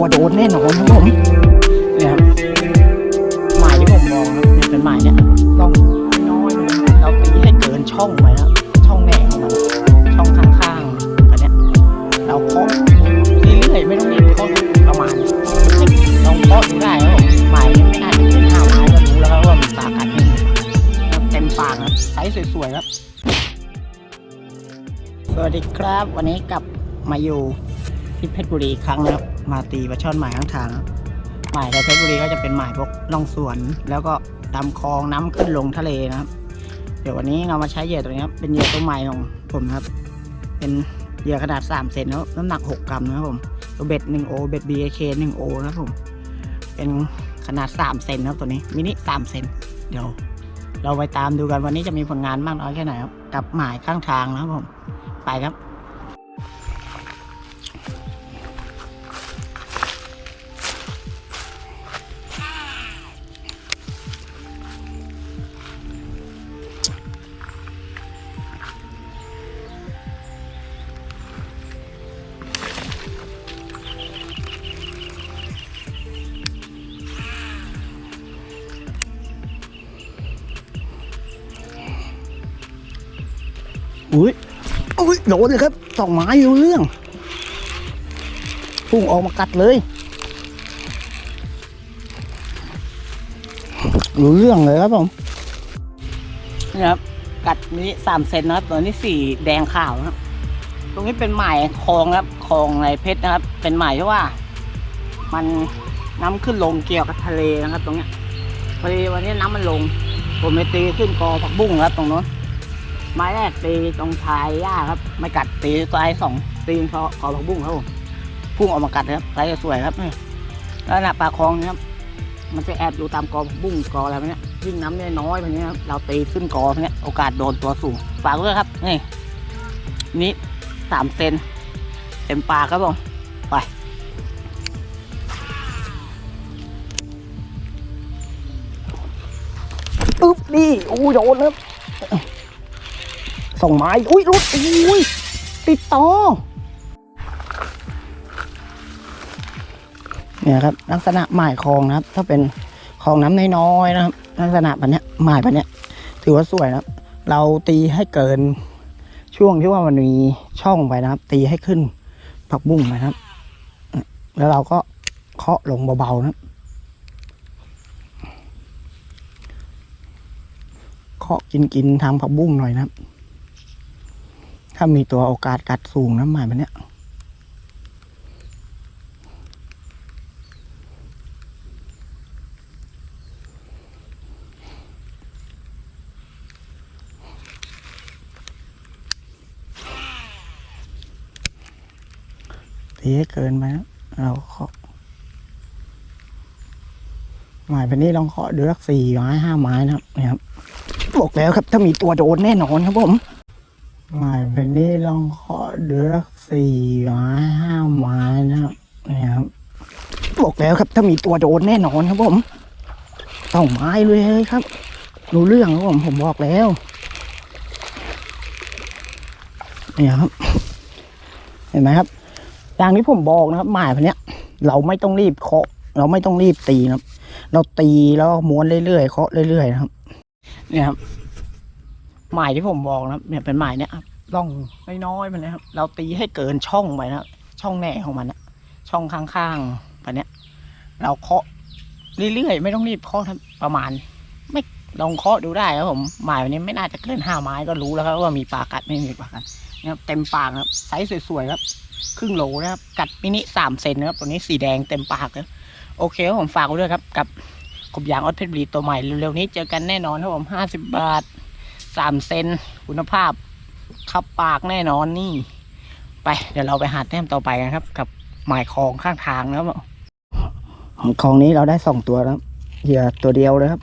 ตัวโดนแน่นอนครับผมนี่ครับหมายที่ผมมองนะเนี่ยเป็นหมายเนี่ยต้องน้อยเราตีให้เกินช่องไปแล้วช่องแหนงมันช่องข้างๆอันเนี้ยเราเคาะเรื่อยๆไม่ต้องมีเคาะประมาณลองเคาะดูได้ครับผมหมายไม่น่าจะเป็นห้าไม้ก็รู้แล้วครับว่ามันปากกัดเต็มปากนะไซส์สวยๆครับสวัสดีครับ วันนี้กลับมาอยู่ที่เพชรบุรีครั้งนะครับ มาตีปลาช่อนหมายข้างทางหมายในเพชรบุรีก็จะเป็นหมายพวกล่องสวน แล้วก็ตามคลองน้ำขึ้นลงทะเลนะครับ เดี๋ยววันนี้เรามาใช้เหยื่อตัวนี้ครับเป็นเหยื่อตัวใหม่ของผมครับ เป็นเหยื่อขนาด 3 เซนแล้วน้ำหนัก 6 กรัมนะครับผมตัวเบ็ด1โอเบ็ด BAK 1โอนะครับผม เป็นขนาด 3 เซนนะครับตัวนี้มินิ3เซนเดี๋ยวเราไปตามดูกันวันนี้จะมีผลงานมากน้อยแค่ไหนครับ กับหมายข้างทางนะครับผม ไปครับ อุ้ยอุ้ยโดนเลยครับสองไม้อยู่เรื่องพุ่งออกมากัดเลยรู้เรื่องเลยครับผมนี่ครับกัดนี้สามเซนนะครับตัวนี้สีแดงขาวนะครับ ตรงนี้เป็นหมายคลองครับคลองในเพชรนะครับ เป็นหมายที่ว่า มันน้ำขึ้นลงเกี่ยวกับทะเลนะครับ ตรงเนี้ยพอดีวันนี้น้ำมันลงผมไปตีขึ้นกอผักบุ้งครับตรงโน้น ไม้แรกตีตรงชายหญ้าครับ ไม่กัดตีไซส์สองตีเพราะคอผักบุ้งครับผมพุ่งออกมากัดครับไซส์สวยครับนี่แล้วหน้าปลาคลองเนะครับ มันจะแอบอยู่ตามกอผักบุ้งกออะไรเนี้ยยิ่งน้ำเนี่ยน้อยแบบนี้ครับเราตีขึ้นกอเนี้ยโอกาสโดนตัวสูงฝากด้วยครับนี่นี่สามเซนเต็มปากครับผมไปปึ๊บนี่อู้โดนครับ ส่งไม้ อุ้ยรุดอุ้ยติดต่อเนี่ยครับ ลักษณะหมายคลองนะครับ ถ้าเป็นคลองน้ำน้อยๆนะครับ ลักษณะแบบเนี้ยหมายแบบเนี้ยถือว่าสวยนะครับ เราตีให้เกินช่วงที่ว่ามันมีช่องไปนะครับ ตีให้ขึ้นผักบุ้งไปนะครับ แล้วเราก็เคาะลงเบาๆนะครับเคาะกินกินๆทางผักบุ้งหน่อยนะครับ ถ้ามีตัวโอกาสกัดสูงนะหมายมันเนี้ยตีให้เกินไปนะเราเคาะหมายแบบนี้ลองเคาะดูสักสี่ไม้ห้าไม้นะครับนี่ครับบอกแล้วครับถ้ามีตัวโดนแน่นอนครับผม หมายเป็นนี้ลองเคาะเดือกสี่ไม้ห้าไม้นะครับนี่ครับบอกแล้วครับถ้ามีตัวโดนแน่นอนครับผมต้องไม้เลยครับรู้เรื่องครับผมผมบอกแล้วเนี่ยครับ เห็นไหมครับอย่างที่ผมบอกนะครับหมายพันเนี้ย เราไม่ต้องรีบเคาะ เราไม่ต้องรีบตีนะครับ เราตีแล้วม้วนเรื่อยๆเคาะเรื่อยๆนะครับ เนี่ยครับ หมายที่ผมบอกนะเนี่ยเป็นหมายเนี่ยครับล่องน้อยๆมันนะครับ เราตีให้เกินช่องไปนะช่องแหน่ของมันนะช่องข้างๆแบบเนี้ย เราเคาะเรื่อยๆไม่ต้องรีบเคาะครับประมาณ ไม่ลองเคาะดูได้ครับผมหมายวันนี้ไม่น่าจะเกินห้าไม้ก็รู้แล้วครับว่ามีปลากัดไม่มีปลากัดนะครับเต็มปากครับไซส์สวยๆครับครึ่งโหลนะครับกัดมินิสามเซนนะครับตัวนี้สีแดงเต็มปากเลยโอเคครับผมฝากไว้ด้วยครับ กับกบยางออสเพชรบุรีตัวใหม่เร็วๆนี้เจอกันแน่นอนครับผมห้าสิบบาท สามเซนคุณภาพขับปากแน่นอนนี่ ไปเดี๋ยวเราไปหาแต้มต่อไปกันครับ กับหมายคลองข้างทางนะครับคลองนี้เราได้สองตัวแล้วเหยื่อตัวเดียวเลยครับ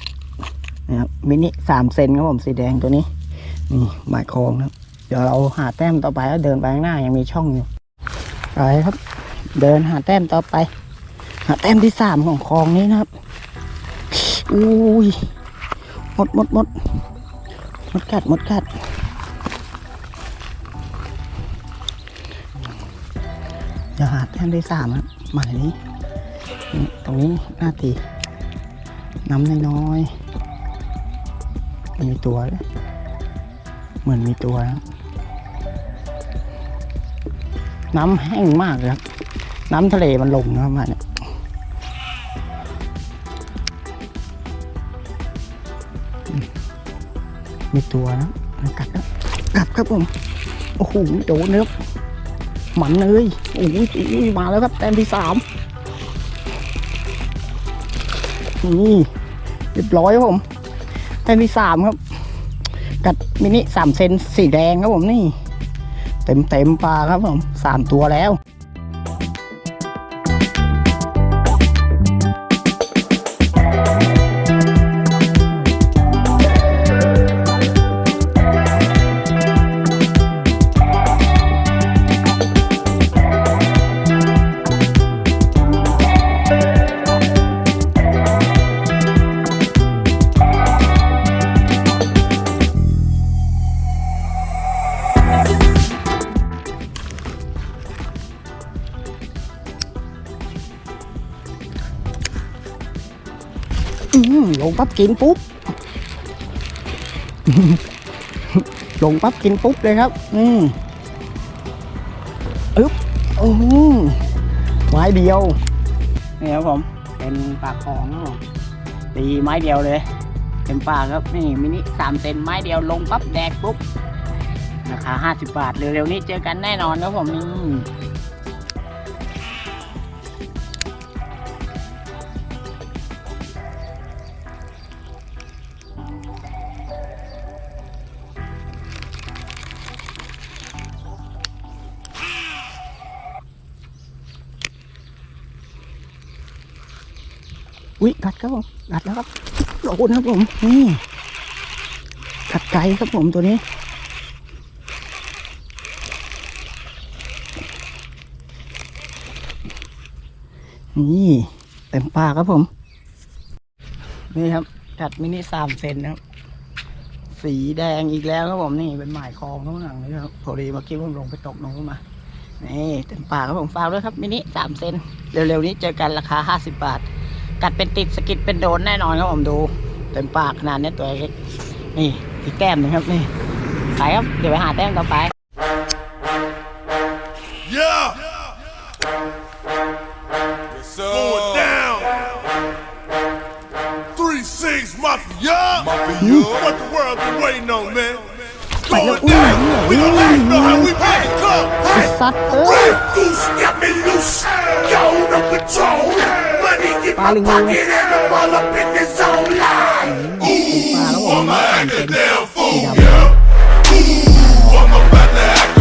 นะครับมินิสามเซนครับผมสีแดงตัวนี้นี่หมายคลองนะครับ เดี๋ยวเราหาแต้มต่อไปแล้วเดินไปข้างหน้ายังมีช่องอยู่ไปครับ เดินหาแต้มต่อไป หาแต้มที่สามของคลองนี้นะครับอุ้ยหมดหมดหมดม ดกัดมดกัดเดี๋ยวหาแต้มที่สามครับหมายนี้ ตรงนี้หน้าตีน้ำน้อยๆมีตัว เหมือนมีตัวนะน้ำแห้งมากเลยครับ น้ำทะเลมันลงนะครับมาเนี่ย มีตัวนะมันกัดแล้วกัดครับผมโอ้โหโดนนะครับหมันเลยโอ้ยโอ้ยมาแล้วครับแต้มที่สามนี่เรียบร้อยครับผมแต้มที่สามครับ กัดมินิสามเซนสีแดงครับผมนี่ เต็มเต็มปลาครับผมสามตัวแล้ว ลงปั๊บกินปุ๊บ ลงปั๊บกินปุ๊บเลยครับ อืมอึ๊บโอ้โหไม้เดียว นี่ครับผม เป็นปากของครับผมตีไม้เดียวเลยเต็มปากครับ นี่มินิสามเซนไม้เดียวลงปั๊บแดกปุ๊บ ราคาห้าสิบบาท เร็วๆนี้เจอกันแน่นอนครับผมนี่ อุ้ยกัดครับผมกัดแล้วครับโดนครับผมนี่กัดไก่ครับผมตัวนี้นี่เต็มปากครับผม นี่ครับกัดมินิสามเซนนะครับ สีแดงอีกแล้วครับผมนี่เป็นหมายคลองข้างหลังนี่ครับพอดีเมื่อกี้ผมลงไปตกน้องมานี่เต็มปากครับผมฝากด้วยครับมินิสามเซนเร็วๆนี้เจอกันราคาห้าสิบบาท กัดเป็นติดสะกิดเป็นโดนแน่นอนครับผมดูเต็มปากขนาดนี้ตัวเล็กนี่ที่แก้มนะครับนี่ไปครับเดี๋ยวไปหาแต้มต่อไป Yeah. Yes, sir. Going down. Three six mafia. Mafia. What the world been waiting on, man? It's going down. We gon' let you know how we make it come. สัตว์เอ้ย Red goose got me loose. Yo, the patrol. Money in my Paling pocket and I'm all up in the zone line. ปลาแล้วผม I'ma สาม act เซ a น damn สี fool, ดำ yeah. Ooh, I'm about to act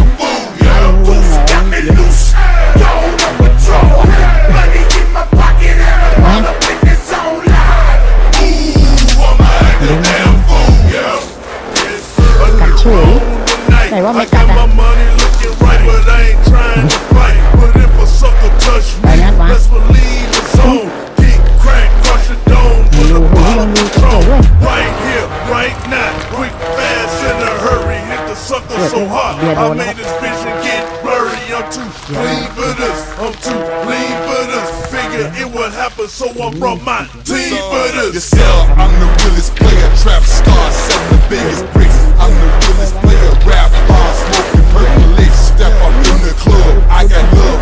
a sucker so hot. I made đó. this vision get blurry. I'm too clean for this, I'm too clean for this. Figure it would happen, so I brought my team for this. Yes, sir, I'm the realest player, trap star, selling the biggest bricks. I'm the realest player, rap hard, smoking percolate. Step up in the club, I got love,